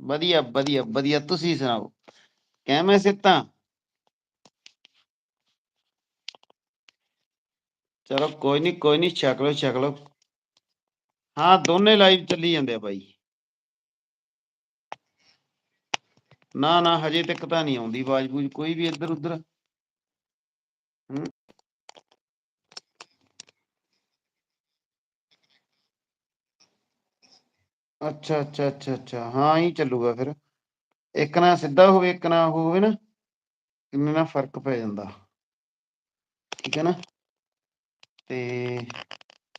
ਵਧੀਆ ਵਧੀਆ ਵਧੀਆ। ਤੁਸੀਂ ਸੁਣਾਓ? ਕਿਵੇਂ ਸਿੱਤਾਂ ਚਲੋ ਕੋਈ ਨਹੀਂ ਕੋਈ ਨਹੀਂ ਛਕ ਲਓ ਛਕ ਲਓ। ਹਾਂ, ਦੋਨੇ ਲਾਈਵ ਚੱਲੀ ਜਾਂਦੇ ਆ ਬਾਈ। ਨਾ ਨਾ, ਹਜੇ ਤੱਕ ਤਾਂ ਨਹੀਂ ਆਉਂਦੀ ਆਵਾਜ਼ ਬੂਝ ਕੋਈ ਵੀ ਇੱਧਰ ਉੱਧਰ ਅੱਛਾ ਅੱਛਾ ਅੱਛਾ ਅੱਛਾ। ਹਾਂ ਹੀ ਚੱਲੂਗਾ ਫਿਰ। ਇੱਕ ਨਾ ਸਿੱਧਾ ਹੋਵੇ, ਇੱਕ ਨਾ ਹੋਵੇ ਨਾ, ਇਹਨਾਂ ਨਾਲ ਫ਼ਰਕ ਪੈ ਜਾਂਦਾ। ਠੀਕ ਹੈ ਨਾ? ਤੇ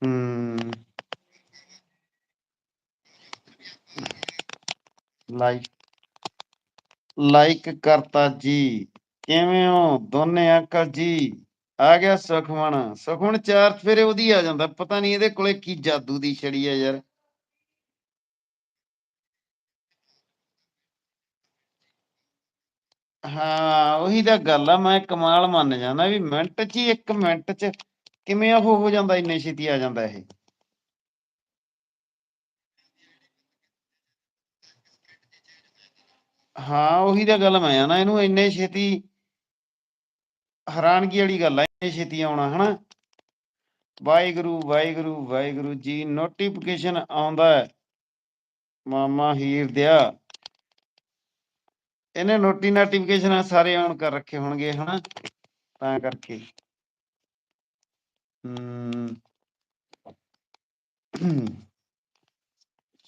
ਹਮ ਲਾਈਕ ਲਾਈਕ ਕਰਤਾ ਜੀ। ਕਿਵੇਂ ਹੋ? ਦੋਨੇ ਅੰਕਲ ਜੀ। ਆ ਗਿਆ ਸੁਖਮਣ ਸੁਖਮਣ ਚਾਰ ਫੇਰੇ ਉਹਦੀ ਆ ਜਾਂਦਾ। ਪਤਾ ਨਹੀਂ ਇਹਦੇ ਕੋਲੇ ਕੀ ਜਾਦੂ ਦੀ ਛੜੀ ਹੈ ਯਾਰ। ਹਾਂ, ਉਹੀ ਤਾਂ ਗੱਲ ਆ, ਮੈਂ ਕਮਾਲ ਮੰਨ ਜਾਂਦਾ ਵੀ ਮਿੰਟ 'ਚ ਹੀ ਇੱਕ ਮਿੰਟ 'ਚ ਕਿਵੇਂ ਉਹ ਹੋ ਜਾਂਦਾ, ਇੰਨੇ ਛੇਤੀ ਆ ਜਾਂਦਾ ਇਹ। ਹਾਂ, ਉਹੀ ਤਾਂ ਗੱਲ ਮੈਂ ਆ ਨਾ, ਇਹਨੂੰ ਇੰਨੇ ਛੇਤੀ ਹੈਰਾਨਗੀ ਵਾਲੀ ਗੱਲ ਆ, ਇੰਨੇ ਛੇਤੀ ਆਉਣਾ, ਹਨਾ। ਵਾਹਿਗੁਰੂ ਵਾਹਿਗੁਰੂ ਵਾਹਿਗੁਰੂ ਜੀ ਨੋਟੀਫਿਕੇਸ਼ਨ ਆਉਂਦਾ ਮਾਮਾ ਹੀਰ ਦਿਆ। ਇਹਨੇ ਨੋਟੀ ਨੋਟੀਫਿਕੇਸ਼ਨ ਸਾਰੇ ਆਨ ਕਰ ਰੱਖੇ ਹੋਣਗੇ, ਹਨਾ? ਤਾਂ ਕਰਕੇ।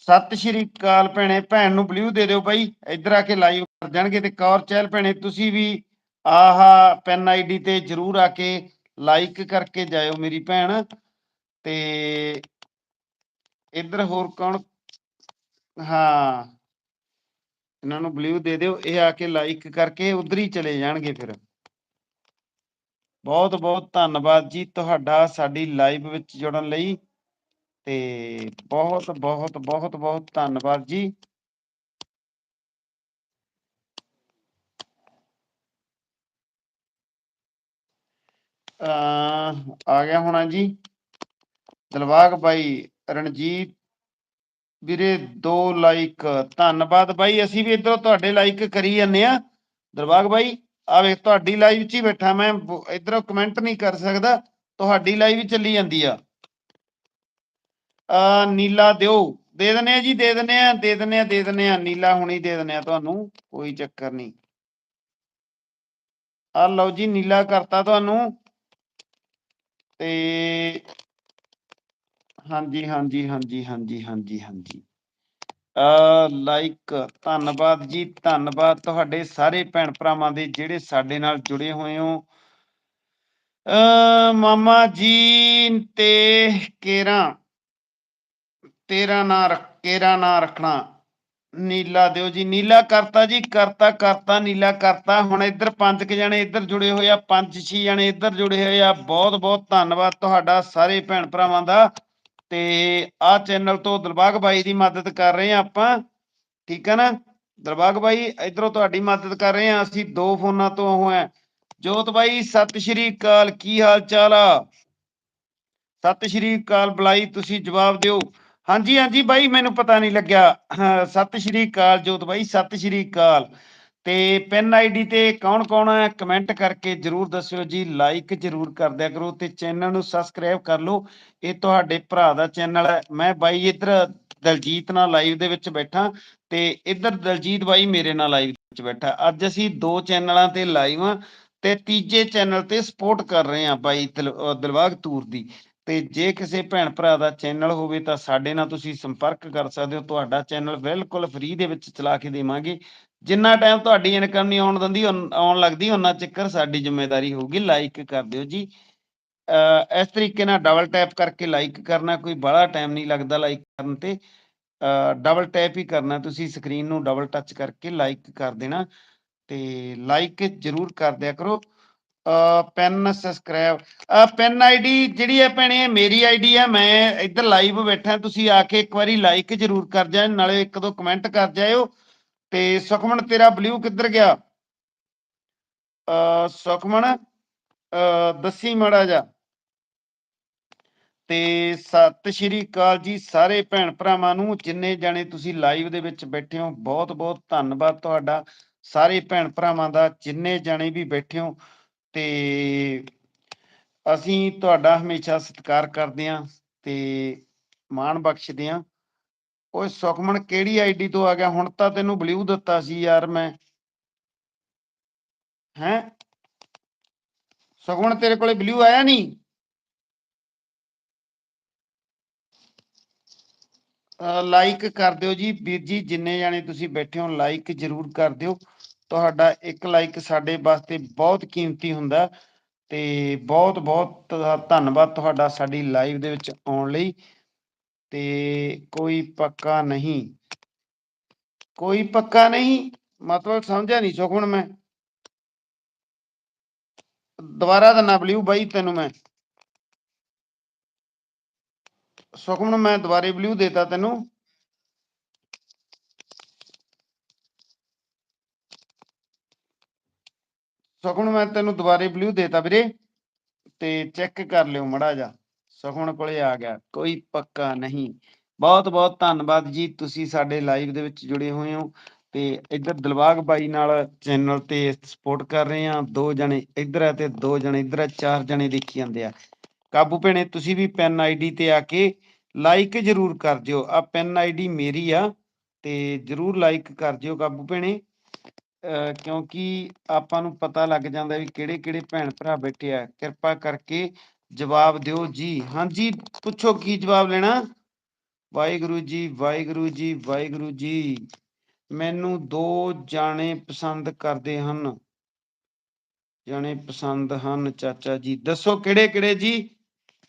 ਸਤਿ ਸ਼੍ਰੀ ਅਕਾਲ ਭੈਣੇ, ਭੈਣ ਨੂੰ ਬਲੂ ਦੇ ਦਿਓ ਬਾਈ। ਇੱਧਰ ਆ ਕੇ ਲਾਈਵ ਕਰ ਜਾਣਗੇ ਤੇ ਕੌਰ ਚਹਿਲ ਭੈਣੇ, ਤੁਸੀਂ ਵੀ ਆਹਾ ਪੈਨ ਆਈਡੀ ਤੇ ਜਰੂਰ ਆ ਕੇ ਲਾਈਕ ਕਰਕੇ ਜਾਇਓ ਮੇਰੀ ਭੈਣ। ਤੇ ਇੱਧਰ ਹੋਰ ਕੌਣ? ਹਾਂ। ਇਹਨਾਂ ਨੂੰ ਬਲੂ ਦੇ ਦਿਓ, ਇਹ ਆ ਕੇ ਲਾਈਕ ਕਰਕੇ ਉਧਰ ਹੀ ਚਲੇ ਜਾਣਗੇ ਫਿਰ। ਬਹੁਤ ਬਹੁਤ ਧੰਨਵਾਦ ਜੀ ਤੁਹਾਡਾ ਸਾਡੀ ਲਾਈਵ ਵਿੱਚ ਜੁੜਨ ਲਈ ਤੇ ਬਹੁਤ ਬਹੁਤ ਬਹੁਤ ਬਹੁਤ ਧੰਨਵਾਦ ਜੀ। ਆ ਗਿਆ ਹੋਣਾ ਜੀ। ਦਲਵਾਗ ਬਾਈ ਰਣਜੀਤ ਵੀਰੇ ਦੋ ਲਾਈਕ ਧੰਨਵਾਦ ਬਾਈ। ਅਸੀਂ ਵੀ ਇਧਰੋਂ ਤੁਹਾਡੇ ਲਾਈਕ ਕਰੀ ਜਾਂਦੇ ਆ ਦਲਵਾਗ ਬਾਈ ਆ ਵੇਖ, ਤੁਹਾਡੀ ਲਾਈਵ 'ਚ ਹੀ ਬੈਠਾ ਮੈਂ, ਇਧਰੋਂ ਕਮੈਂਟ ਨਹੀਂ ਕਰ ਸਕਦਾ। ਤੁਹਾਡੀ ਲਾਈਵ ਚੱਲੀ ਜਾਂਦੀ ਆ। ਆ ਨੀਲਾ ਦਿਓ। ਦੇ ਦਨੇ ਆ ਜੀ, ਦੇ ਦਨੇ ਆ ਦੇ ਦਨੇ ਆ ਦੇ ਦਨੇ ਆ ਨੀਲਾ ਹੁਣੀ ਦੇ ਦਨੇ ਆ ਤੁਹਾਨੂੰ, ਕੋਈ ਚੱਕਰ ਨਹੀਂ। ਆ ਲਓ ਜੀ, ਨੀਲਾ ਕਰਤਾ ਤੁਹਾਨੂੰ। ਤੇ ਹਾਂਜੀ ਹਾਂਜੀ ਹਾਂਜੀ ਹਾਂਜੀ ਹਾਂਜੀ ਹਾਂਜੀ। ਲਾਈਕ ਧੰਨਵਾਦ ਜੀ, ਧੰਨਵਾਦ ਤੁਹਾਡੇ ਸਾਰੇ ਭੈਣ ਭਰਾਵਾਂ ਦੇ ਜਿਹੜੇ ਸਾਡੇ ਨਾਲ ਜੁੜੇ ਹੋਏ ਹੋ। ਮਾਮਾ ਜੀ ਤੇ ਕੇਰਾ, ਤੇਰਾ ਨਾਂ ਰੱਖ, ਕੇਰਾ ਨਾਂ ਰੱਖਣਾ। ਨੀਲਾ ਦਿਓ ਜੀ, ਨੀਲਾ ਕਰਤਾ ਜੀ, ਕਰਤਾ ਕਰਤਾ, ਨੀਲਾ ਕਰਤਾ। ਹੁਣ ਇੱਧਰ ਪੰਜ ਕ ਜਣੇ ਇੱਧਰ ਜੁੜੇ ਹੋਏ ਆ, ਪੰਜ ਛੇ ਜਣੇ ਇੱਧਰ ਜੁੜੇ ਹੋਏ ਆ। ਬਹੁਤ ਬਹੁਤ ਧੰਨਵਾਦ ਤੁਹਾਡਾ, ਸਾਰੇ ਭੈਣ ਭਰਾਵਾਂ ਦਾ। ਤੇ ਆ ਚੈਨਲ ਤੋਂ ਦਲਬਾਗ ਬਾਈ ਦੀ ਮਦਦ ਕਰ ਰਹੇ ਆ ਆਪਾਂ, ਠੀਕ ਹੈ ਨਾ? ਦਲਬਾਗ ਬਾਈ, ਇਧਰੋਂ ਤੁਹਾਡੀ ਮਦਦ ਕਰ ਰਹੇ ਆ ਅਸੀਂ ਦੋ ਫੋਨਾਂ ਤੋਂ ਉਹ ਹੈ। ਜੋਤ ਬਾਈ, ਸਤਿ ਸ਼੍ਰੀ ਅਕਾਲ, ਕੀ ਹਾਲ ਚਾਲ ਆ? ਸਤਿ ਸ਼੍ਰੀ ਅਕਾਲ ਬੁਲਾਈ, ਤੁਸੀਂ ਜਵਾਬ ਦਿਓ। ਹਾਂਜੀ ਹਾਂਜੀ ਬਾਈ, ਮੈਨੂੰ ਪਤਾ ਨਹੀਂ ਲੱਗਿਆ। ਸਤਿ ਸ਼੍ਰੀ ਅਕਾਲ ਜੋਤ ਬਾਈ, ਸਤਿ ਸ਼੍ਰੀ ਅਕਾਲ। ਤੇ ਪਿਨ ਆਈਡੀ ਤੇ ਕੌਣ ਕੌਣ ਹੈ ਕਮੈਂਟ ਕਰਕੇ ਜਰੂਰ ਦੱਸਿਓ ਜੀ ਲਾਈਕ ਜਰੂਰ ਕਰ ਦਿਆ ਕਰੋ ਤੇ ਚੈਨਲ ਨੂੰ ਸਬਸਕ੍ਰਾਈਬ ਕਰ ਲਓ। ਇਹ ਤੁਹਾਡੇ ਭਰਾ ਦਾ ਚੈਨਲ ਹੈ। ਮੈਂ ਬਾਈ ਇੱਧਰ ਦਲਜੀਤ ਨਾਲ ਲਾਈਵ ਦੇ ਵਿੱਚ ਬੈਠਾ ਤੇ ਇੱਧਰ ਦਲਜੀਤ ਬਾਈ ਮੇਰੇ ਨਾਲ ਲਾਈਵ ਵਿੱਚ ਬੈਠਾ। ਅੱਜ ਅਸੀਂ ਦੋ ਚੈਨਲਾਂ ਤੇ ਲਾਈਵ ਆ ਤੇ ਤੀਜੇ ਚੈਨਲ ਤੇ ਸਪੋਰਟ ਕਰ ਰਹੇ ਆ ਬਾਈ ਦਿਲਵਾਗ ਤੂਰ ਦੀ। ਤੇ ਜੇ ਕਿਸੇ ਭੈਣ ਭਰਾ ਦਾ ਚੈਨਲ ਹੋਵੇ ਤਾਂ ਸਾਡੇ ਨਾਲ ਤੁਸੀਂ ਸੰਪਰਕ ਕਰ ਸਕਦੇ ਹੋ। ਤੁਹਾਡਾ ਚੈਨਲ ਬਿਲਕੁਲ ਫ੍ਰੀ ਦੇ ਵਿੱਚ ਚਲਾ ਕੇ ਦੇਵਾਂਗੇ। ਜਿੰਨਾ ਟਾਈਮ ਤੁਹਾਡੀ ਇਨਕਮ ਨਹੀਂ ਆਉਣ ਦਿੰਦੀ ਆਉਣ ਲੱਗਦੀ ਉਹਨਾਂ ਚੱਕਰ ਸਾਡੀ ਜ਼ਿੰਮੇਵਾਰੀ ਹੋਊਗੀ ਲਾਈਕ ਕਰ ਦਿਓ ਜੀ। ਇਸ ਤਰੀਕੇ ਨਾਲ ਡਬਲ ਟੈਪ ਕਰਕੇ ਲਾਈਕ ਕਰਨਾ, ਕੋਈ ਬੜਾ ਟਾਈਮ ਨਹੀਂ ਲੱਗਦਾ ਲਾਈਕ ਕਰਨ ਤੇ। ਡਬਲ ਟੈਪ ਹੀ ਕਰਨਾ, ਤੁਸੀਂ ਸਕਰੀਨ ਨੂੰ ਡਬਲ ਟੱਚ ਕਰਕੇ ਲਾਈਕ ਕਰ ਦੇਣਾ। ਤੇ ਲਾਈਕ ਜ਼ਰੂਰ ਕਰ ਦਿਆ ਕਰੋ। ਪੈਨ ਸਬਸਕ੍ਰਾਈਬ ਪੈਨ ਆਈਡੀ ਜਿਹੜੀ ਹੈ ਭੈਣੇ, ਮੇਰੀ ਆਈਡੀ ਹੈ, ਮੈਂ ਇੱਧਰ ਲਾਈਵ ਬੈਠਾ, ਤੁਸੀਂ ਆ ਕੇ ਇੱਕ ਵਾਰੀ ਲਾਈਕ ਜ਼ਰੂਰ ਕਰ ਜਾਏ ਨਾਲੇ ਇੱਕ ਦੋ ਕਮੈਂਟ ਕਰ ਜਾਇਓ। ਤੇ ਸੁਖਮਨ, ਤੇਰਾ ਬਲੂ ਕਿੱਧਰ ਗਿਆ? ਅ ਸੁਖਮਨ ਦੱਸੀ ਮੜਾ ਜਾ ਤੇ ਸਤਿ ਸ਼੍ਰੀ ਅਕਾਲ ਜੀ ਸਾਰੇ ਭੈਣ ਭਰਾਵਾਂ ਨੂੰ, ਜਿੰਨੇ ਜਾਣੇ ਤੁਸੀਂ ਲਾਈਵ ਦੇ ਵਿੱਚ ਬੈਠੇ ਹੋ, ਬਹੁਤ ਬਹੁਤ ਧੰਨਵਾਦ ਤੁਹਾਡਾ। ਸਾਰੇ ਭੈਣ ਭਰਾਵਾਂ ਦਾ, ਜਿੰਨੇ ਜਾਣੇ ਵੀ ਬੈਠੇ ਹੋ, ਤੇ ਅਸੀਂ ਤੁਹਾਡਾ ਹਮੇਸ਼ਾ ਸਤਿਕਾਰ ਕਰਦੇ ਹਾਂ ਤੇ ਮਾਣ ਬਖਸ਼ਦੇ ਹਾਂ। ਓਏ ਸੁਖਮਨ, ਕਿਹੜੀ ਆਈਡੀ ਤੋਂ ਆ ਗਿਆ? ਹੁਣ ਤਾਂ ਤੈਨੂੰ ਬਲੂ ਦਿੱਤਾ ਸੀ ਯਾਰ ਮੈਂ। ਹੈਂ? ਸੁਖਮਨ, ਤੇਰੇ ਕੋਲੇ ਬਲੂ ਆਇਆ ਨਹੀਂ? ਲਾਈਕ ਕਰ ਦਿਓ ਜੀ। ਵੀਰ ਜੀ, ਜਿੰਨੇ ਜਾਣੇ ਤੁਸੀਂ ਬੈਠੇ ਹੋ ਲਾਈਕ ਜਰੂਰ ਕਰ ਦਿਓ। ਤੁਹਾਡਾ ਇੱਕ ਲਾਈਕ ਸਾਡੇ ਵਾਸਤੇ ਬਹੁਤ ਕੀਮਤੀ ਹੁੰਦਾ ਤੇ ਬਹੁਤ ਬਹੁਤ ਧੰਨਵਾਦ ਤੁਹਾਡਾ ਸਾਡੀ ਲਾਈਵ ਦੇ ਵਿੱਚ ਆਉਣ ਲਈ। ਤੇ ਕੋਈ ਪੱਕਾ ਨਹੀਂ। ਕੋਈ ਪੱਕਾ ਨਹੀਂ, ਮਤਲਬ ਸਮਝਿਆ ਨਹੀਂ ਸੁਖਮਨ ਮੈਂ। ਦੁਬਾਰਾ ਦਾ ਨਾ ਬਲਿਊ ਬਾਈ ਤੈਨੂੰ ਮੈਂ। ਸੁਖਮਨ ਮੈਂ ਦੁਬਾਰੇ ਬਲਿਊ ਦੇਤਾ ਤੈਨੂੰ। ਸੁਖਮਨ ਮੈਂ ਤੈਨੂੰ ਦੁਬਾਰੇ ਬਲਿਊ ਦੇਤਾ ਵੀਰੇ, ਤੇ ਚੈੱਕ ਕਰ ਲਿਓ ਮੜਾ ਜਾ ਸੁਖਮਨ ਕੋਲੇ ਆ ਗਿਆ। ਕੋਈ ਪੱਕਾ ਨਹੀਂ। ਬਹੁਤ ਬਹੁਤ ਧੰਨਵਾਦ ਜੀ ਤੁਸੀਂ ਸਾਡੇ ਲਾਈਵ ਦੇ ਵਿੱਚ ਜੁੜੇ ਹੋਏ ਹੋ ਤੇ ਇੱਧਰ ਦਿਲਬਾਗ ਬਾਈ ਨਾਲ ਚੈਨਲ ਤੇ ਸਪੋਰਟ ਕਰ ਰਹੇ ਆ ਦੋ ਜਣੇ ਇੱਧਰ ਆ ਤੇ ਦੋ ਜਣੇ ਇੱਧਰ ਆ, ਚਾਰ ਜਣੇ ਦੇਖੀ ਜਾਂਦੇ ਆ। ਕਾਬੂ ਭੈਣੇ, ਤੁਸੀਂ ਵੀ ਪੈਨ ਆਈਡੀ ਤੇ ਆ ਕੇ ਲਾਈਕ ਜਰੂਰ ਕਰ ਦਿਓ। ਆ ਪੈਨ ਆਈਡੀ ਮੇਰੀ ਆ ਤੇ ਜਰੂਰ ਲਾਈਕ ਕਰ ਦਿਓ ਕਾਬੂ ਭੈਣੇ। ਅਹ ਕਿਉਂਕਿ ਆਪਾਂ ਨੂੰ ਪਤਾ ਲੱਗ ਜਾਂਦਾ ਵੀ ਕਿਹੜੇ ਕਿਹੜੇ ਭੈਣ ਭਰਾ ਬੈਠੇ ਆ। ਕਿਰਪਾ ਕਰਕੇ ਜਵਾਬ ਦਿਓ ਜੀ। ਹਾਂਜੀ, ਪੁੱਛੋ ਕੀ ਜਵਾਬ ਲੈਣਾ? ਵਾਹਿਗੁਰੂ ਜੀ ਵਾਹਿਗੁਰੂ ਜੀ ਵਾਹਿਗੁਰੂ ਜੀ। ਮੈਨੂੰ ਦੋ ਜਾਣੇ ਪਸੰਦ ਕਰਦੇ ਹਨ। ਜਾਣੇ ਪਸੰਦ ਹਨ, ਚਾਚਾ ਜੀ। ਦੱਸੋ ਕਿਹੜੇ ਕਿਹੜੇ ਜੀ?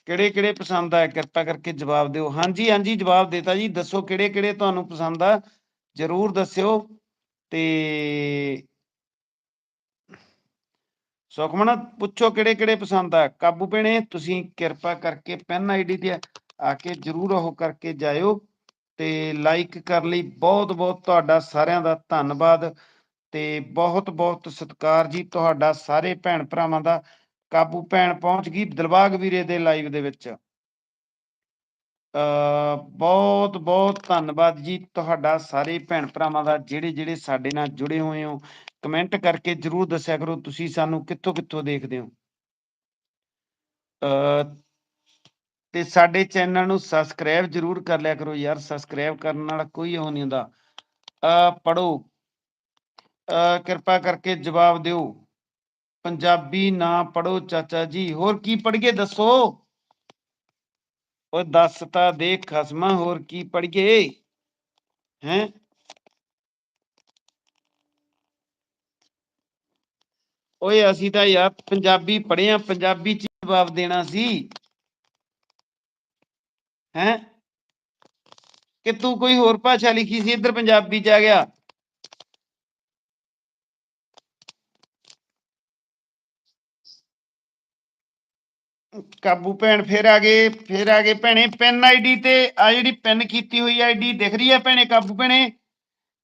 ਕਿਹੜੇ ਕਿਹੜੇ ਪਸੰਦ ਆ? ਕਿਰਪਾ ਕਰਕੇ ਜਵਾਬ ਦਿਓ। ਹਾਂਜੀ ਹਾਂਜੀ, ਜਵਾਬ ਦੇਤਾ ਜੀ। ਦੱਸੋ ਕਿਹੜੇ ਕਿਹੜੇ ਤੁਹਾਨੂੰ ਪਸੰਦ ਆ? ਜਰੂਰ ਦੱਸਿਓ। ਤੇ ਸੁਖਮਨ, ਪੁੱਛੋ ਕਿਹੜੇ ਕਿਹੜੇ ਪਸੰਦ ਆ? ਕਾਬੂ ਭੈਣੇ, ਤੁਸੀਂ ਕਿਰਪਾ ਕਰਕੇ ਪੈਨ ਆਈਡੀ ਤੇ ਆ ਕੇ ਜਰੂਰ ਉਹ ਕਰਕੇ ਜਾਇਓ ਤੇ ਲਾਈਕ ਕਰ ਲਈ। ਬਹੁਤ ਬਹੁਤ ਤੁਹਾਡਾ ਸਾਰਿਆਂ ਦਾ ਧੰਨਵਾਦ ਤੇ ਬਹੁਤ ਬਹੁਤ ਸਤਿਕਾਰ ਜੀ ਤੁਹਾਡਾ, ਸਾਰੇ ਭੈਣ ਭਰਾਵਾਂ ਦਾ। ਕਾਬੂ ਭੈਣ ਪਹੁੰਚ ਗਈ ਦਿਲਬਾਗ ਵੀਰੇ ਦੇ ਲਾਈਵ ਦੇ ਵਿੱਚ। ਅ ਬਹੁਤ ਬਹੁਤ ਧੰਨਵਾਦ ਜੀ ਤੁਹਾਡਾ, ਸਾਰੇ ਭੈਣ ਭਰਾਵਾਂ ਦਾ, ਜਿਹੜੇ ਜਿਹੜੇ ਸਾਡੇ ਨਾਲ ਜੁੜੇ ਹੋਏ ਹੋ। ਕਮੈਂਟ ਕਰਕੇ ਜਰੂਰ ਦੱਸਿਆ ਕਰੋ, ਤੁਸੀਂ ਸਾਨੂੰ ਕਿੱਥੋਂ ਕਿੱਥੋਂ ਦੇਖਦੇ ਹੋ। ਤੇ ਸਾਡੇ ਚੈਨਲ ਨੂੰ ਸਬਸਕ੍ਰਾਈਬ ਜਰੂਰ ਕਰ ਲਿਆ ਕਰੋ ਯਾਰ ਸਬਸਕ੍ਰਾਈਬ ਕਰਨ ਨਾਲ ਕੋਈ ਉਹ ਨਹੀਂ ਹੁੰਦਾ। ਅ ਪੜੋ ਕਿਰਪਾ ਕਰਕੇ ਜਵਾਬ ਦਿਓ। ਪੰਜਾਬੀ ਨਾ ਪੜੋ ਚਾਚਾ ਜੀ, ਹੋਰ ਕੀ ਪੜ੍ਹਗੇ ਦੱਸੋ? ਉਹ ਦੱਸ ਤਾਂ ਦੇ ਖਸਮਾ, ਹੋਰ ਕੀ ਪੜੀਏ ਹੈਂ? ਓਏ ਅਸੀਂ ਤਾਂ ਯਾਰ ਪੰਜਾਬੀ ਪੜ੍ਹਿਆ ਪੰਜਾਬੀ ਚ ਜਵਾਬ ਦੇਣਾ ਸੀ। ਹੈ? ਕਿ ਤੂੰ ਕੋਈ ਹੋਰ ਭਾਸ਼ਾ ਲਿਖੀ ਸੀ, ਇੱਧਰ ਪੰਜਾਬੀ ਚ ਆ ਗਿਆ। ਕਾਬੂ ਭੈਣ, ਫੇਰ ਆ ਗਏ, ਫੇਰ ਆ ਗਏ ਭੈਣੇ। ਪੈਨ ਆਈਡੀ ਤੇ ਆ ਜਿਹੜੀ ਪੈਨ ਕੀਤੀ ਹੋਈ ਆਈਡੀ ਦਿਖ ਰਹੀ ਹੈ ਭੈਣੇ ਕਾਬੂ ਭੈਣੇ?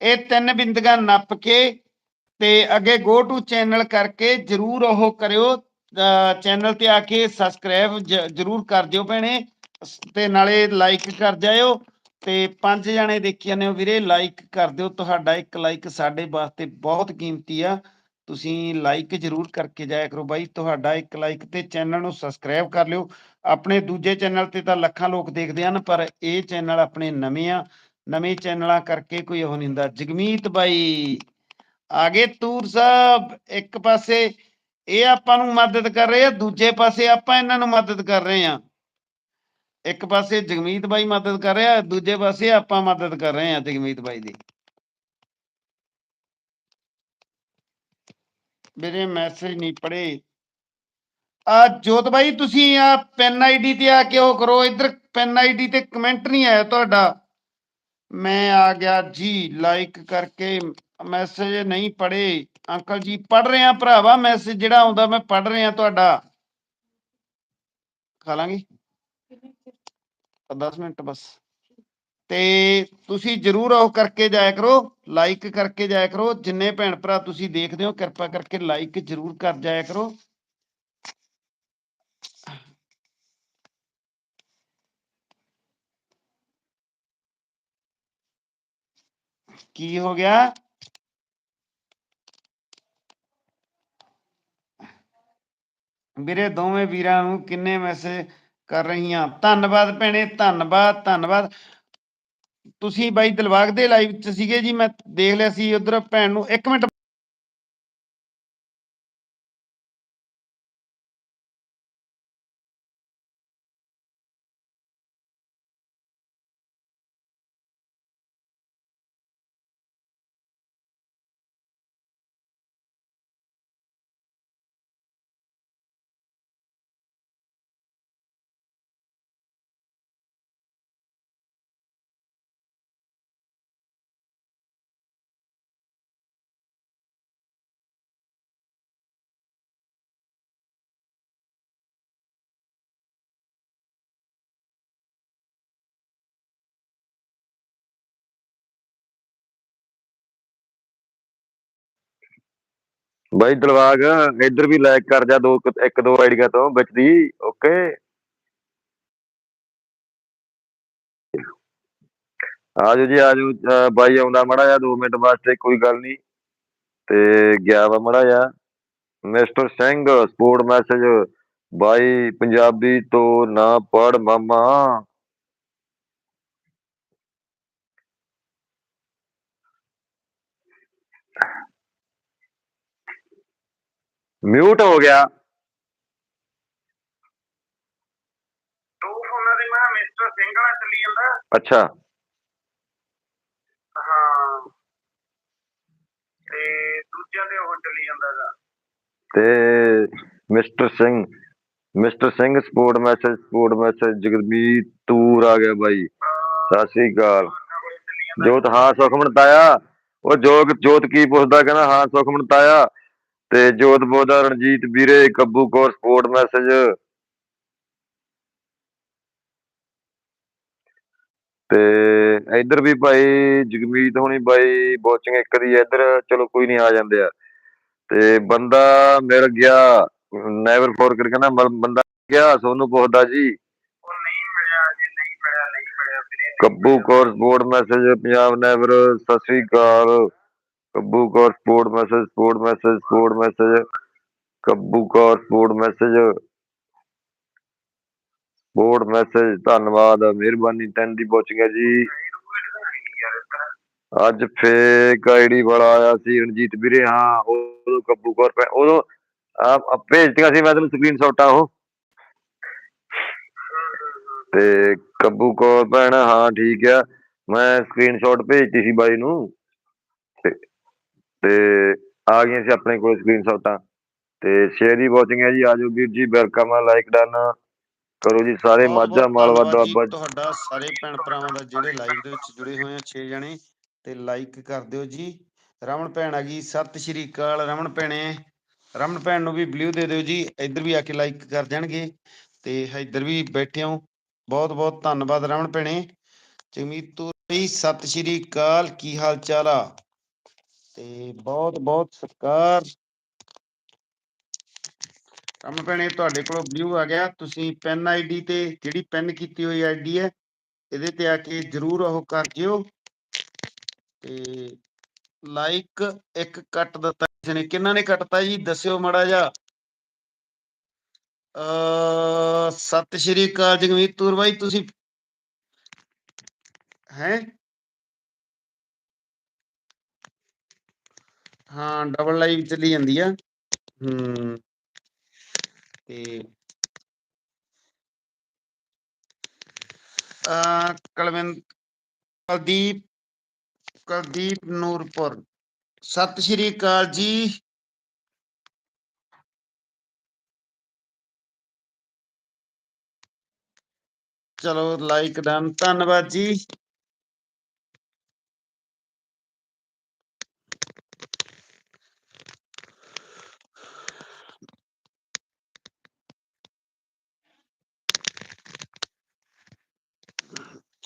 ਇਹ ਤਿੰਨ ਬਿੰਦਗਾ ਨੱਪ ਕੇ ਤੇ ਅੱਗੇ ਗੋ ਟੂ ਚੈਨਲ ਕਰਕੇ ਜਰੂਰ ਉਹ ਕਰਿਓ ਚੈਨਲ ਤੇ ਆ ਕੇ ਸਬਸਕ੍ਰਾਈਬ ਜਰੂਰ ਕਰ ਦਿਓ ਭੈਣੇ, ਤੇ ਨਾਲੇ ਲਾਈਕ ਕਰ ਜਾਇਓ, ਤੇ ਪੰਜ ਜਣੇ ਦੇਖੀ ਜਾਂਦੇ ਹੋ ਵੀਰੇ ਲਾਈਕ ਕਰ ਦਿਓ, ਤੁਹਾਡਾ ਇੱਕ ਲਾਈਕ ਸਾਡੇ ਵਾਸਤੇ ਬਹੁਤ ਕੀਮਤੀ ਆ, ਤੁਸੀਂ ਲਾਈਕ ਜਰੂਰ ਕਰਕੇ ਜਾਇਆ ਕਰੋ ਬਾਈ, ਤੁਹਾਡਾ ਇੱਕ ਲਾਈਕ ਤੇ ਚੈਨਲ ਨੂੰ ਸਬਸਕ੍ਰਾਈਬ ਕਰ ਲਿਓ, ਆਪਣੇ ਦੂਜੇ ਚੈਨਲ ਤੇ ਤਾਂ ਲੱਖਾਂ ਲੋਕ ਦੇਖਦੇ ਹਨ, ਪਰ ਇਹ ਚੈਨਲ ਆਪਣੇ ਨਵੇਂ ਆ, ਨਵੇਂ ਚੈਨਲਾਂ ਕਰਕੇ ਕੋਈ ਉਹ ਨਹੀਂ ਹੁੰਦਾ, ਜਗਮੀਤ ਬਾਈ। ਆਗੇ ਤੂਰ ਸਾਹਿਬ, ਇੱਕ ਪਾਸੇ ਇਹ ਆਪਾਂ ਨੂੰ ਮਦਦ ਕਰ ਰਹੇ ਆ, ਦੂਜੇ ਪਾਸੇ ਆਪਾਂ ਇਹਨਾਂ ਨੂੰ ਮਦਦ ਕਰ ਰਹੇ ਆ। ਇੱਕ ਪਾਸੇ ਜਗਮੀਤ ਬਾਈ ਮਦਦ ਕਰ ਰਿਹਾ, ਦੂਜੇ ਪਾਸੇ ਆਪਾਂ ਮਦਦ ਕਰ ਰਹੇ ਆ ਜਗਮੀਤ ਬਾਈ ਦੀ। ਮੇਰੇ ਮੈਸੇਜ ਨਹੀਂ ਪੜੇ ਆ ਜੋਤ ਬਾਈ, ਤੁਸੀਂ ਆ ਪੈਨ ਆਈਡੀ ਤੇ ਆ ਕੇ ਉਹ ਕਰੋ, ਇੱਧਰ ਪੈਨ ਆਈਡੀ ਤੇ ਕਮੈਂਟ ਨਹੀਂ ਆਇਆ ਤੁਹਾਡਾ। ਮੈਂ ਆ ਗਿਆ ਜੀ, ਲਾਈਕ ਕਰਕੇ ਮੈਸੇਜ ਨਹੀਂ ਪੜੇ ਅੰਕਲ ਜੀ ਪੜ ਰਿਹਾ ਭਰਾਵਾ ਮੈਸੇਜ ਜਿਹੜਾ ਆਉਂਦਾ ਮੈਂ ਪੜ ਰਿਹਾ ਤੁਹਾਡਾ। ਖਾ 10 ਮਿੰਟ ਬਸ। ਤੇ ਤੁਸੀਂ ਜਰੂਰ ਉਹ ਕਰਕੇ ਜਾਇਆ ਕਰੋ ਲਾਈਕ ਕਰਕੇ ਜਾਇਆ ਕਰੋ। ਜਿੰਨੇ ਭੈਣ ਭਰਾ ਤੁਸੀਂ ਦੇਖਦੇ ਹੋ, ਕਿਰਪਾ ਕਰਕੇ ਲਾਈਕ ਜਰੂਰ ਕਰ ਜਾਇਆ ਕਰੋ। ਕੀ ਹੋ ਗਿਆ? ਵੀਰੇ, ਦੋਵੇਂ ਵੀਰਾਂ ਨੂੰ ਕਿੰਨੇ ਮੈਸੇਜ ਕਰ ਰਹੀਆਂ? ਧੰਨਵਾਦ ਭੈਣੇ, ਧੰਨਵਾਦ ਧੰਨਵਾਦ। ਤੁਸੀਂ ਬਾਈ ਦਿਲਬਾਗ ਦੇ ਲਾਈਵ ਚ ਸੀਗੇ ਜੀ, ਮੈਂ ਦੇਖ ਲਿਆ ਸੀ ਉਧਰ ਭੈਣ ਨੂੰ। ਇੱਕ ਮਿੰਟ ਬਾਈ ਦਲਵਾਗ ਇੱਧਰ ਵੀ ਲਾਈਕ ਕਰ ਜਾ ਦੋ ਇੱਕ ਦੋ ਆਈਡੀਆਂ ਤੋਂ ਵਿੱਚ ਦੀ, ਓਕੇ। ਆਜੋ ਜੀ, ਆਜੋ ਬਾਈ ਆਉਂਦਾ ਮੜਾ ਜਾ 2 ਮਿੰਟ ਵਾਸਤੇ ਕੋਈ ਗੱਲ ਨਹੀਂ। ਤੇ ਗਿਆ ਵਾ ਮੜਾ ਜਾ ਮਿਸਟਰ ਸਿੰਘ, ਸਪੋਰਟ ਮੈਸੇਜ। ਬਾਈ, ਪੰਜਾਬੀ ਤੋਂ ਨਾ ਪੜ ਮਾਮਾ। ਮਿਊਟ ਹੋ ਗਿਆ। ਦੋ ਫੋਨਾਂ ਦੇ ਮੈਂ ਮਿਸਟਰ ਸਿੰਘ ਵਾਲਾ ਚੱਲੀ ਜਾਂਦਾ। ਅੱਛਾ। ਹਾਂ। ਤੇ ਦੂਜਿਆਂ ਦੇ ਉਹ ਚੱਲੀ ਜਾਂਦਾ ਤੇ mister Singh mister Singh support message support message Jagmeet Toor ਆ ਗਿਆ ਬਾਈ। ਸਤਿ ਸ੍ਰੀ ਅਕਾਲ। ਜੋਤ ਹਾਂ ਸੁਖਮਨ ਤਾਇਆ। ਉਹ ਜੋਗ ਜੋਤ ਕੀ ਪੁੱਛਦਾ ਕਹਿੰਦਾ ਹਾਂ ਸੁਖਮਨ ਤਾਇਆ। ਤੇ ਜੋਤ ਬੋਦਾ ਰਣਜੀਤ ਵੀਰੇ ਕੱਬੂ ਕੋਰ ਸਪੋਰਟ ਮੈਸੇਜ। ਤੇ ਇੱਧਰ ਵੀ ਭਾਈ ਜਗਮੀਤ ਹੋਣੀ ਬਾਈ ਵਾਚਿੰਗ ਇੱਕ ਦੀ ਇੱਧਰ ਚਲੋ ਕੋਈ ਨਹੀਂ ਆ ਜਾਂਦੇ ਆ। ਤੇ ਬੰਦਾ ਮਿਲ ਗਿਆ ਨੈਵਰ ਫੋਰਗੇਟ ਕਹਿੰਦਾ ਮ- ਬੰਦਾ ਗਿਆ ਸੋਨੂੰ ਪੁੱਛਦਾ ਜੀ। ਉਹ ਨਹੀਂ ਮਿਲਿਆ ਜੇ ਨਹੀਂ ਮਿਲਿਆ ਨਹੀਂ ਮਿਲਿਆ ਵੀਰੇ। Kabbu Kaur support message Punjab never ਸਤਿ ਸ੍ਰੀ ਅਕਾਲ। Kabbu Kaur support message support message support message Kabbu Kaur support message support message ਧੰਨਵਾਦ ਮਿਹਰਬਾਨੀ ਟੈਨ ਦੀ ਵਾਚਿੰਗ ਹੈ ਜੀ ਅੱਜ ਫੇਕ ਆਈਡੀ ਵਾਲਾ ਆਇਆ ਸੀ ਰਣਜੀਤ ਵੀਰੇ ਹਾਂ ਉਦੋਂ ਕੱਬੂ ਕੌਰ ਉਦੋਂ ਭੇਜਤੀਆਂ ਸੀ ਮੈਂ ਤੈਨੂੰ ਸਕਰੀਨਸ਼ਾਟਾਂ ਉਹ ਤੇ ਕੱਬੂ ਕੌਰ ਭੈਣ ਹਾਂ ਠੀਕ ਆ ਮੈਂ ਸਕਰੀਨਸ਼ਾਟ ਭੇਜਤੀ ਸੀ ਬਾਈ ਨੂੰ ਤੇ ਆ ਗਈਆਂ ਸੀ ਆਪਣੇ ਕੋਲ ਸਕਰੀਨਸ਼ਾਟਾਂ ਤੇ ਸ਼ੇਅਰ ਦੀ ਵਾਚਿੰਗ ਹੈ ਜੀ ਆਜੋ ਵੀਰ ਜੀ ਵੈਲਕਮ ਆ ਲਾਈਕ ਡਨ ਕਰੋ ਜੀ ਸਾਰੇ ਮਾਝਾ ਮਾਲਵਾ ਦੁਆਬਾ ਤੁਹਾਡਾ ਸਾਰੇ ਭੈਣ ਭਰਾਵਾਂ ਦਾ ਜਿਹੜੇ ਲਾਈਵ ਦੇ ਵਿੱਚ ਜੁੜੇ ਹੋਏ ਆ 6 ਜਣੇ ਤੇ ਲਾਈਕ ਕਰ ਦਿਓ ਜੀ। ਰਮਨ ਭੈਣ ਆ ਗਈ ਸਤਿ ਸ਼੍ਰੀ ਅਕਾਲ ਰਮਨ ਭੈਣੇ। ਰਮਨ ਭੈਣ ਨੂੰ ਵੀ ਬਲਿਊ ਦੇ ਦਿਓ ਜੀ ਇੱਧਰ ਵੀ ਆ ਕੇ ਲਾਈਕ ਕਰ ਜਾਣਗੇ। ਤੇ ਇੱਧਰ ਵੀ ਬੈਠੇ ਹੋ। ਬਹੁਤ ਬਹੁਤ ਧੰਨਵਾਦ ਰਮਨ ਭੈਣੇ। ਜਗਮੀਤ ਤੁਰੀ ਸਤਿ ਸ਼੍ਰੀ ਅਕਾਲ ਕੀ ਹਾਲ ਚਾਲ ਆ? ਤੇ ਬਹੁਤ ਬਹੁਤ ਸਤਿਕਾਰ। ਕੰਮ ਭੈਣੇ, ਤੁਹਾਡੇ ਕੋਲ ਬਲਿਊ ਆ ਗਿਆ। ਤੁਸੀਂ ਪੈਨ ਆਈਡੀ ਤੇ ਜਿਹੜੀ ਪੈਨ ਕੀਤੀ ਹੋਈ ਆਈਡੀ ਹੈ, ਇਹਦੇ ਤੇ ਆ ਕੇ ਜਰੂਰ ਉਹ ਕਰ ਜਿਓ ਤੇ ਲਾਈਕ ਇੱਕ ਕੱਟ ਦਿੱਤਾ ਕਿਸੇ ਨੇ। ਕਿੰਨਾ ਨੇ ਕੱਟਤਾ ਜੀ? ਦੱਸਿਓ ਮੜਾ ਜਾ ਅ ਸਤਿ ਸ਼੍ਰੀ ਅਕਾਲ ਜਗਮੀਤ ਤੂਰ ਬਾਈ, ਤੁਸੀਂ ਹੈ? ਹਾਂ ਡਬਲ ਲਾਈਵ ਚੱਲੀ ਜਾਂਦੀ ਆ। ਹੂੰ। ਤੇ ਅ ਕਲਵਿੰਦ ਕੁਲਦੀਪ ਕੁਲਦੀਪ ਨੂਰਪੁਰ। ਸਤਿ ਸ਼੍ਰੀ ਅਕਾਲ ਜੀ। ਚਲੋ ਲਾਈਕ ਡਨ ਧੰਨਵਾਦ ਜੀ।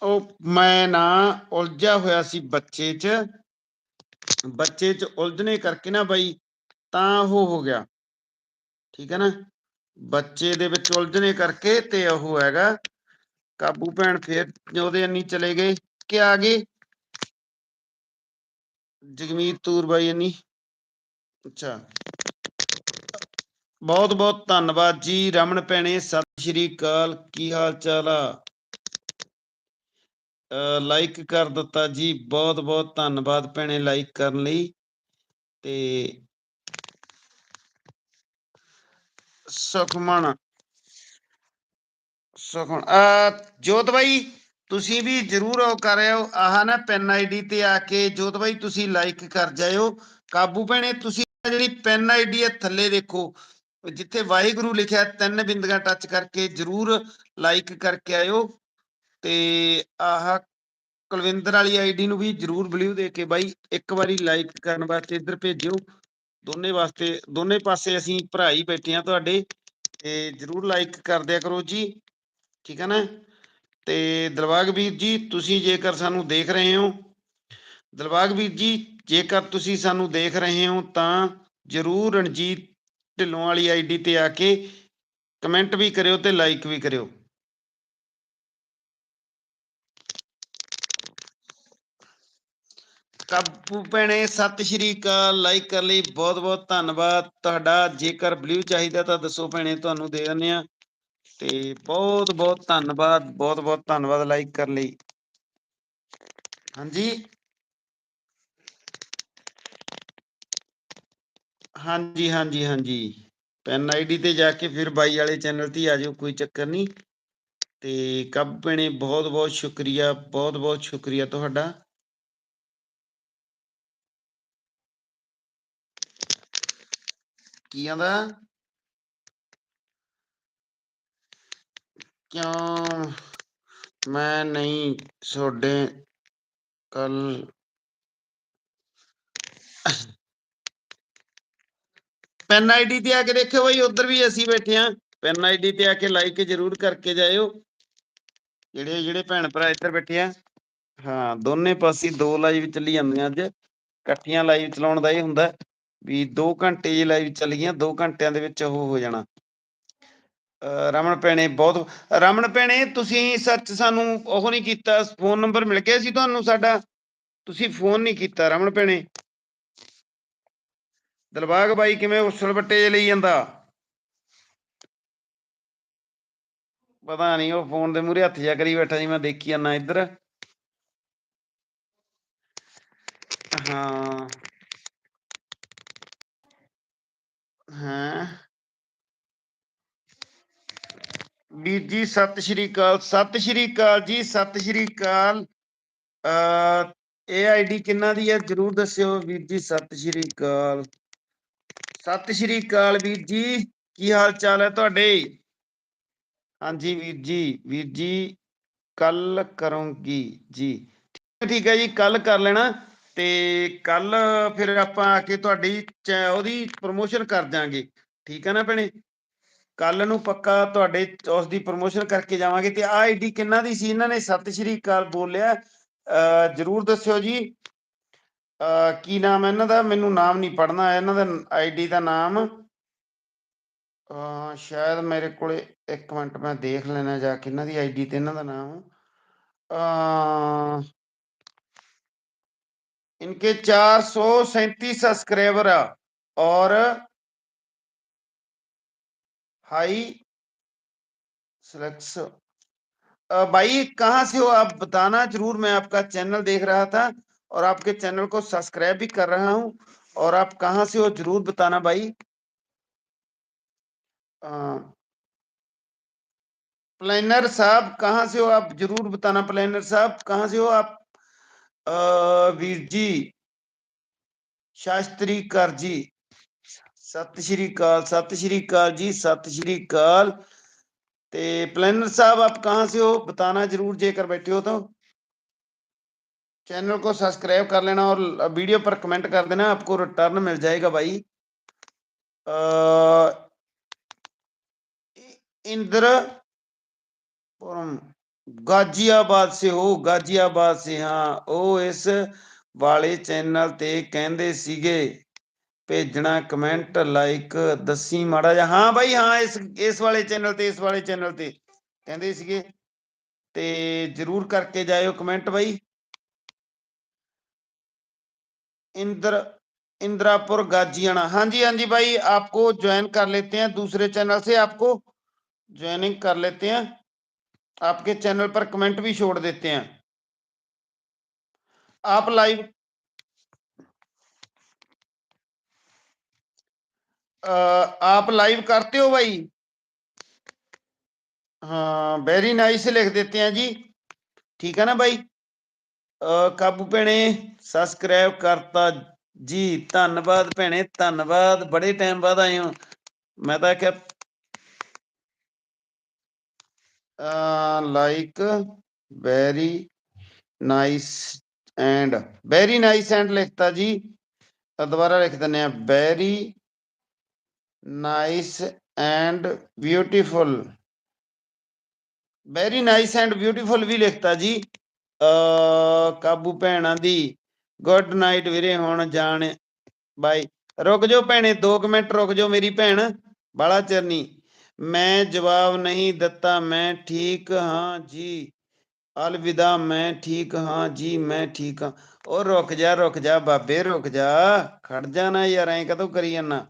ਉਹ ਮੈਂ ਨਾ ਉਲਝਿਆ ਹੋਇਆ ਸੀ ਬੱਚੇ 'ਚ। ਬੱਚੇ 'ਚ ਉਲਝਣੇ ਕਰਕੇ ਨਾ ਬਾਈ ਤਾਂ ਉਹ ਹੋ ਗਿਆ। ਠੀਕ ਹੈ ਨਾ? ਬੱਚੇ ਦੇ ਵਿੱਚ ਉਲਝਣੇ ਕਰਕੇ ਤੇ ਉਹ ਹੈਗਾ। ਕਾਬੂ ਭੈਣ ਫੇਰ ਉਹਦੇ ਅੰਨੀ ਚਲੇ ਗਏ। ਕਿ ਆ ਗਏ? ਜਗਮੀਤ ਤੂਰ ਬਾਈ ਨਹੀਂ ਅੱਛਾ। ਬਹੁਤ ਬਹੁਤ ਧੰਨਵਾਦ ਜੀ। ਰਮਨ ਭੈਣੇ, ਸਤਿ ਸ਼੍ਰੀ ਅਕਾਲ। ਕੀ ਹਾਲ ਚਾਲ ਆ? ਲਾਈਕ ਕਰ ਦਿੱਤਾ ਜੀ, ਬਹੁਤ ਬਹੁਤ ਧੰਨਵਾਦ ਭੈਣੇ ਲਾਈਕ ਕਰਨ ਲਈ। ਤੇ ਸੁਖਮਨ ਸੁਖਮਨ ਜੋਤ ਬਾਈ, ਤੁਸੀਂ ਵੀ ਜਰੂਰ ਉਹ ਕਰਿਓ ਆਹ ਨਾ ਪੈਨ ਆਈਡੀ ਤੇ ਆ ਕੇ ਜੋਤ ਬਾਈ, ਤੁਸੀਂ ਲਾਈਕ ਕਰ ਜਾਇਓ। ਕਾਬੂ ਭੈਣੇ, ਤੁਸੀਂ ਜਿਹੜੀ ਪੈਨ ਆਈਡੀ ਹੈ, ਥੱਲੇ ਦੇਖੋ। ਜਿੱਥੇ ਵਾਹਿਗੁਰੂ ਲਿਖਿਆ, ਤਿੰਨ ਬਿੰਦੀਆਂ ਟੱਚ ਕਰਕੇ ਜਰੂਰ ਲਾਈਕ ਕਰਕੇ ਆਇਓ। ਤੇ ਆਹ ਕੁਲਵਿੰਦਰ ਵਾਲੀ ਆਈਡੀ ਨੂੰ ਵੀ ਜਰੂਰ ਬਲਿਊ ਦੇ ਕੇ ਬਾਈ, ਇੱਕ ਵਾਰੀ ਲਾਈਕ ਕਰਨ ਵਾਸਤੇ ਇੱਧਰ ਭੇਜਿਓ। ਦੋਨੇ ਵਾਸਤੇ, ਦੋਨੇ ਪਾਸੇ ਅਸੀਂ ਭਰਾ ਹੀ ਬੈਠੇ ਆ ਤੁਹਾਡੇ, ਤੇ ਜਰੂਰ ਲਾਈਕ ਕਰ ਦਿਆ ਕਰੋ ਜੀ, ਠੀਕ ਹੈ ਨਾ? ਤੇ ਦਿਲਬਾਗ ਵੀਰ ਜੀ, ਤੁਸੀਂ ਜੇਕਰ ਸਾਨੂੰ ਦੇਖ ਰਹੇ ਹੋ, ਦਿਲਬਾਗ ਵੀਰ ਜੀ, ਜੇਕਰ ਤੁਸੀਂ ਸਾਨੂੰ ਦੇਖ ਰਹੇ ਹੋ ਤਾਂ ਜਰੂਰ ਰਣਜੀਤ ਢਿੱਲੋਂ ਵਾਲੀ ਆਈਡੀ ਤੇ ਆ ਕੇ ਕਮੈਂਟ ਵੀ ਕਰਿਓ ਤੇ ਲਾਈਕ ਵੀ ਕਰਿਓ। ਕਾਬੂ ਭੈਣੇ, ਸਤਿ ਸ਼੍ਰੀ ਅਕਾਲ। ਲਾਈਕ ਕਰ ਲਈ ਬਹੁਤ ਬਹੁਤ ਧੰਨਵਾਦ। ਤੁਹਾਡਾ ਜੇਕਰ ਬਲੂ ਚਾਹੀਦਾ ਤਾਂ ਦੱਸੋ ਭੈਣੇ, ਤੁਹਾਨੂੰ ਦੇ ਦਿੰਦੇ ਆ ਤੇ ਬਹੁਤ ਬਹੁਤ ਧੰਨਵਾਦ, ਬਹੁਤ ਬਹੁਤ ਧੰਨਵਾਦ ਲਾਈਕ ਕਰ ਲਈ। ਹਾਂਜੀ। ਹਾਂਜੀ ਹਾਂਜੀ ਹਾਂਜੀ। ਪੈਨ ਆਈਡੀ ਤੇ ਜਾ ਕੇ ਫਿਰ ਬਾਈ ਵਾਲੇ ਚੈਨਲ ਤੇ ਹੀ ਆ ਜਾਓ, ਕੋਈ ਚੱਕਰ ਨਹੀਂ। ਤੇ ਕੱਬ ਭੈਣੇ, ਬਹੁਤ ਬਹੁਤ ਸ਼ੁਕਰੀਆ, ਬਹੁਤ ਬਹੁਤ ਸ਼ੁਕਰੀਆ ਤੁਹਾਡਾ। ਕੀ ਆਂਦਾ ਕਿਉਂ? ਮੈਂ ਨਹੀਂ, ਤੁਹਾਡੇ ਕੱਲ ਪੈਨ ਆਈਡੀ ਤੇ ਆ ਕੇ ਦੇਖਿਓ ਬਈ, ਉਧਰ ਵੀ ਅਸੀਂ ਬੈਠੇ ਆ ਪੈਨ ਆਈਡੀ ਤੇ ਆ ਕੇ ਲਾਈਕ ਜ਼ਰੂਰ ਕਰਕੇ ਜਾਇਓ। ਜਿਹੜੇ ਜਿਹੜੇ ਭੈਣ ਭਰਾ ਇੱਧਰ ਬੈਠੇ ਆ। ਹਾਂ, ਦੋਨੇ ਪਾਸੇ ਦੋ ਲਾਈਵ ਚੱਲੀ ਜਾਂਦੀਆਂ ਅੱਜ। ਇਕੱਠੀਆਂ ਲਾਈਵ ਚਲਾਉਣ ਦਾ ਇਹ ਹੁੰਦਾ। ਵੀ 2 ਘੰਟੇ ਜੇ ਲਾਈਵ ਚੱਲ ਗਈਆਂ 2 ਘੰਟਿਆਂ ਦੇ ਵਿੱਚ ਉਹ ਹੋ ਜਾਣਾ। ਰਮਨ ਭੈਣੇ ਬਹੁਤ, ਰਮਨ ਭੈਣੇ ਤੁਸੀਂ ਸੱਚ ਸਾਨੂੰ ਉਹ ਨਹੀਂ ਕੀਤਾ ਫੋਨ ਨੰਬਰ ਮਿਲ ਗਿਆ ਸੀ ਤੁਹਾਨੂੰ ਸਾਡਾ? ਤੁਸੀਂ ਫੋਨ ਨਹੀਂ ਕੀਤਾ ਰਮਨ ਭੈਣੇ। ਦਿਲਬਾਗ ਬਾਈ ਕਿਵੇਂ ਉਸਲ ਬੱਟੇ ਲਈ ਜਾਂਦਾ? ਪਤਾ ਨਹੀਂ, ਉਹ ਫੋਨ ਦੇ ਮੂਹਰੇ ਹੱਥ ਜਾ ਕਰੀ ਬੈਠਾ ਜੀ ਮੈਂ ਦੇਖੀ ਜਾਂਦਾ ਇੱਧਰ। ਹਾਂ। ਹਾਂ। ਵੀਰ ਜੀ ਸਤਿ ਸ਼੍ਰੀ ਅਕਾਲ ਸਤਿ ਸ਼੍ਰੀ ਅਕਾਲ ਜੀ ਸਤਿ ਸ਼੍ਰੀ ਅਕਾਲ। ਅ ਇਹ ਆਈਡੀ ਕਿੰਨਾ ਦੀ ਹੈ? ਜਰੂਰ ਦੱਸਿਓ ਵੀਰ ਜੀ ਸਤਿ ਸ਼੍ਰੀ ਅਕਾਲ। ਸਤਿ ਸ਼੍ਰੀ ਅਕਾਲ ਵੀਰ ਜੀ ਕੀ ਹਾਲ ਚਾਲ ਹੈ ਤੁਹਾਡੇ? ਹਾਂਜੀ ਵੀਰ ਜੀ ਵੀਰ ਜੀ ਕੱਲ ਕਰੂੰਗੀ ਜੀ। ਠੀਕ ਹੈ, ਠੀਕ ਹੈ ਜੀ ਕੱਲ ਕਰ ਲੈਣਾ। ਤੇ ਕੱਲ ਫਿਰ ਆਪਾਂ ਆ ਕੇ ਤੁਹਾਡੀ ਉਹਦੀ ਪ੍ਰੋਮੋਸ਼ਨ ਕਰ ਦਿਆਂਗੇ। ਠੀਕ ਹੈ ਨਾ ਭੈਣੇ? ਕੱਲ ਨੂੰ ਪੱਕਾ ਤੁਹਾਡੇ ਉਸ ਦੀ ਪ੍ਰੋਮੋਸ਼ਨ ਕਰਕੇ ਜਾਵਾਂਗੇ ਤੇ ਆ ਆਈਡੀ ਕਿੰਨਾ ਦੀ ਸੀ? ਇਹਨਾਂ ਨੇ ਸਤਿ ਸ਼੍ਰੀ ਅਕਾਲ ਬੋਲਿਆ। ਜਰੂਰ ਦੱਸਿਓ ਜੀ। ਕੀ ਨਾਮ ਹੈ ਇਹਨਾਂ ਦਾ? ਮੈਨੂੰ ਨਾਮ ਨਹੀਂ ਪੜਨਾ ਇਹਨਾਂ ਦਾ ਆਈਡੀ ਦਾ ਨਾਮ? ਸ਼ਾਇਦ ਮੇਰੇ ਕੋਲੇ ਇੱਕ ਮਿੰਟ ਮੈਂ ਦੇਖ ਲੈਣਾ ਜਾ ਕੇ ਇਹਨਾਂ ਦੀ ਆਈਡੀ ਤੇ ਇਹਨਾਂ ਦਾ ਨਾਮ? इनके 437 सब्सक्राइबर है और हाई सेलेक्स भाई, कहाँ से हो? आप बताना ज़रूर, मैं आपका चैनल देख रहा था और आपके चैनल को सब्सक्राइब भी कर रहा हूँ। और आप कहाँ से हो ज़रूर बताना भाई। प्लानर साहब, कहाँ से हो? आप ज़रूर बताना प्लानर साहब, कहाँ से हो आप? ਵੀਰ ਜੀ ਸ਼ਾਸਤਰੀ ਕਰ ਜੀ ਸਤਿ ਸ਼੍ਰੀ ਅਕਾਲ ਸਤਿ ਸ਼੍ਰੀ ਅਕਾਲ ਜੀ ਸਤਿ ਸ਼੍ਰੀ ਅਕਾਲ ਤੇ प्लानर साहब आप कहाँ से हो बताना जरूर जेकर बैठे हो तो चैनल को सब्सक्राइब कर लेना और वीडियो पर कमेंट कर देना आपको रिटर्न मिल जाएगा भाई अ, इंद्र पुरम ਗਾਜੀਆਬਾਦ ਸੇ ਹੋ ਗਾਜੀਆਬਾਦ ਸੇ ਹਾਂ ਉਹ ਇਸ ਵਾਲੇ ਚੈਨਲ ਤੇ ਕਹਿੰਦੇ ਸੀਗੇ ਭੇਜਣਾ ਕਮੈਂਟ ਲਾਈਕ ਦੱਸੀ ਮਾੜਾ ਜਿਹਾ ਹਾਂ ਬਾਈ ਹਾਂ ਇਸ ਇਸ ਵਾਲੇ ਚੈਨਲ ਤੇ ਇਸ ਵਾਲੇ ਚੈਨਲ ਤੇ ਕਹਿੰਦੇ ਸੀਗੇ ਤੇ ਜਰੂਰ ਕਰਕੇ ਜਾਇਓ ਕਮੈਂਟ ਬਾਈ इंद्र इंद्रापुर गाजियाना हाँ जी हाँ जी भाई आपको ज्वाइन कर लेते हैं दूसरे चैनल से आपको ज्वाइनिंग कर लेते हैं आपके चैनल पर कमेंट भी छोड़ देते हैं आप लाइव अ, आप लाइव करते हो भाई हाँ वेरी नाइस लिख देते हैं जी ठीक है ना भाई ਅ, ਕਾਬੂ ਭੈਣੇ ਸਬਸਕ੍ਰਾਈਬ ਕਰਤਾ ਜੀ ਧੰਨਵਾਦ ਭੈਣੇ ਧੰਨਵਾਦ ਬੜੇ ਟਾਈਮ ਬਾਅਦ ਆਏ ਹੋ ਮੈਂ ਤਾਂ ਕਿਹਾ like very nice and very nice and ਲਿਖਤਾ ਜੀ। ਦੁਬਾਰਾ ਲਿਖ ਦਿੰਦੇ ਆ very nice and beautiful very nice and beautiful ਵੀ ਲਿਖਤਾ ਜੀ। ਅ ਕਾਬੂ ਭੈਣਾਂ ਦੀ। ਗੁੱਡ ਨਾਈਟ ਵੀਰੇ, ਹੁਣ ਜਾਣ। ਬਾਈ ਰੁਕ ਜਾਓ ਭੈਣੇ 2 ਮਿੰਟ ਰੁਕ ਜਾਓ ਮੇਰੀ ਭੈਣ। ਬਾਲਾ ਚਰਨੀ ਨਹੀਂ ਮੈਂ ਜਵਾਬ ਨਹੀਂ ਦਿੱਤਾ ਮੈਂ ਠੀਕ ਹਾਂ ਜੀ ਅਲਵਿਦਾ ਮੈਂ ਠੀਕ ਹਾਂ ਜੀ ਮੈਂ ਠੀਕ ਹਾਂ ਉਹ ਰੁਕ ਜਾ ਰੁਕ ਜਾ ਬਾਬੇ ਰੁਕ ਜਾ ਖੜ ਜਾ ਨਾ ਯਾਰ ਐਂ ਕਦੋਂ ਕਰੀ ਜਾਂਦਾ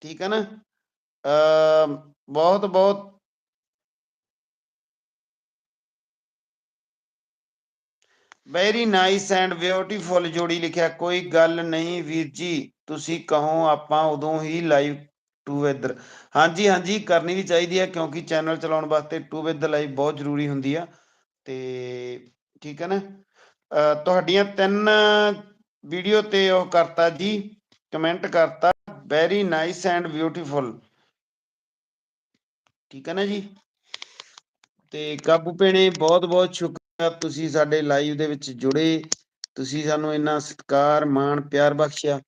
ਠੀਕ ਹੈ ਨਾ ਅ ਬਹੁਤ ਬਹੁਤ ਵੈਰੀ ਨਾਈਸ ਐਂਡ ਬਿਊਟੀਫੁਲ ਜੋੜੀ ਲਿਖਿਆ ਕੋਈ ਗੱਲ ਨਹੀਂ ਵੀਰ ਜੀ ਤੁਸੀਂ ਕਹੋ ਆਪਾਂ ਉਦੋਂ ਹੀ ਲਾਈਵ ਟੂ ਵਿਦ। ਹਾਂਜੀ ਹਾਂਜੀ, ਕਰਨੀ ਵੀ ਚਾਹੀਦੀ ਹੈ ਕਿਉਂਕਿ ਚੈਨਲ ਚਲਾਉਣ ਵਾਸਤੇ ਟੂ ਵਿਦ ਲਾਈਵ ਬਹੁਤ ਜ਼ਰੂਰੀ ਹੁੰਦੀ ਆ। ਤੇ ਠੀਕ ਹੈ ਨਾ? ਤੁਹਾਡੀਆਂ ਤਿੰਨ ਵੀਡੀਓ ਤੇ ਉਹ ਕਰਤਾ ਜੀ, ਕਮੈਂਟ ਕਰਤਾ, ਵੈਰੀ ਨਾਈਸ ਐਂਡ ਬਿਊਟੀਫੁਲ। ਠੀਕ ਹੈ ਨਾ ਜੀ? ਤੇ ਕਾਬੂ ਭੈਣੇ ਬਹੁਤ ਬਹੁਤ ਸ਼ੁਕਰੀਆ ਤੁਸੀਂ ਸਾਡੇ ਲਾਈਵ ਦੇ ਵਿੱਚ ਜੁੜੇ। ਤੁਸੀਂ ਸਾਨੂੰ ਇੰਨਾ ਸਤਿਕਾਰ, ਮਾਣ, ਪਿਆਰ ਬਖਸ਼ਿਆ।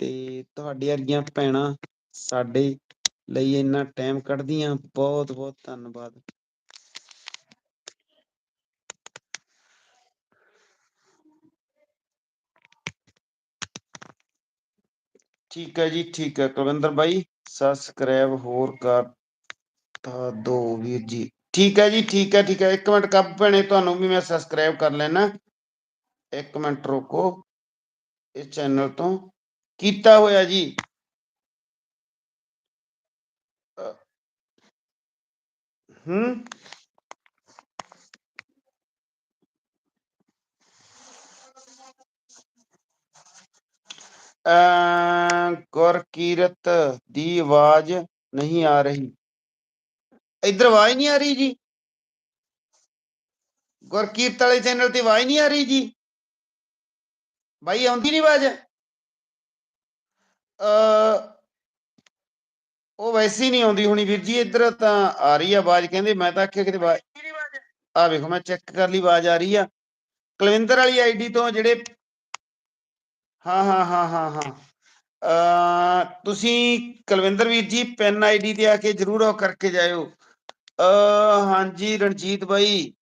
ਤੇ ਤੁਹਾਡੇ ਵਰਗੀਆਂ ਭੈਣਾਂ ਸਾਡੇ ਲਈ ਇੰਨਾ ਟਾਈਮ ਕੱਢਦੀਆਂ, ਬਹੁਤ ਬਹੁਤ ਧੰਨਵਾਦ। ਠੀਕ ਹੈ ਜੀ, ਠੀਕ ਹੈ। ਕੁਲਵਿੰਦਰ ਬਾਈ ਸਬਸਕ੍ਰਾਈਬ ਹੋਰ ਕਰ ਤਾਂ ਦੋ ਵੀਰ ਜੀ। ਠੀਕ ਹੈ ਜੀ, ਠੀਕ ਹੈ ਠੀਕ ਹੈ। ਇੱਕ ਮਿੰਟ ਕੱਪ ਭੈਣੇ, ਤੁਹਾਨੂੰ ਵੀ ਮੈਂ ਸਬਸਕ੍ਰਾਈਬ ਕਰ ਲੈਣਾ ਇੱਕ ਮਿੰਟ ਰੁਕੋ, ਇਸ ਚੈਨਲ ਤੋਂ। ਕੀਤਾ ਹੋਇਆ ਜੀ। ਹੂੰ। ਗੁਰਕੀਰਤ ਦੀ ਆਵਾਜ਼ ਨਹੀਂ ਆ ਰਹੀ। ਇਧਰ ਆਵਾਜ਼ ਨਹੀਂ ਆ ਰਹੀ ਜੀ। ਗੁਰਕੀਰਤ ਵਾਲੇ ਚੈਨਲ ਤੇ ਆਵਾਜ਼ ਨਹੀਂ ਆ ਰਹੀ ਜੀ। ਬਾਈ ਆਉਂਦੀ ਨਹੀਂ ਆਵਾਜ਼? ਅ ਵੈਸੇ ਹੀ ਨਹੀਂ ਆਉਂਦੀ ਹੋਣੀ ਵੀਰ ਜੀ, ਇੱਧਰ ਤਾਂ ਆ ਰਹੀ ਆ ਆਵਾਜ਼, ਕਹਿੰਦੇ ਮੈਂ ਤਾਂ ਆਖਿਆ ਕਿਤੇ ਆ ਵੇਖੋ, ਮੈਂ ਚੈੱਕ ਕਰ ਲਈ, ਆਵਾਜ਼ ਆ ਰਹੀ ਆ। ਕੁਲਵਿੰਦਰ ਵਾਲੀ ਆਈਡੀ ਤੋਂ ਜਿਹੜੇ ਹਾਂ ਹਾਂ ਹਾਂ ਹਾਂ ਹਾਂ। ਅ ਤੁਸੀਂ ਕੁਲਵਿੰਦਰ ਵੀਰ ਜੀ, ਪੈਨ ਆਈਡੀ ਤੇ ਆ ਕੇ ਜਰੂਰ ਉਹ ਕਰਕੇ ਜਾਇਓ। ਅ ਹਾਂਜੀ, ਰਣਜੀਤ ਬਾਈ।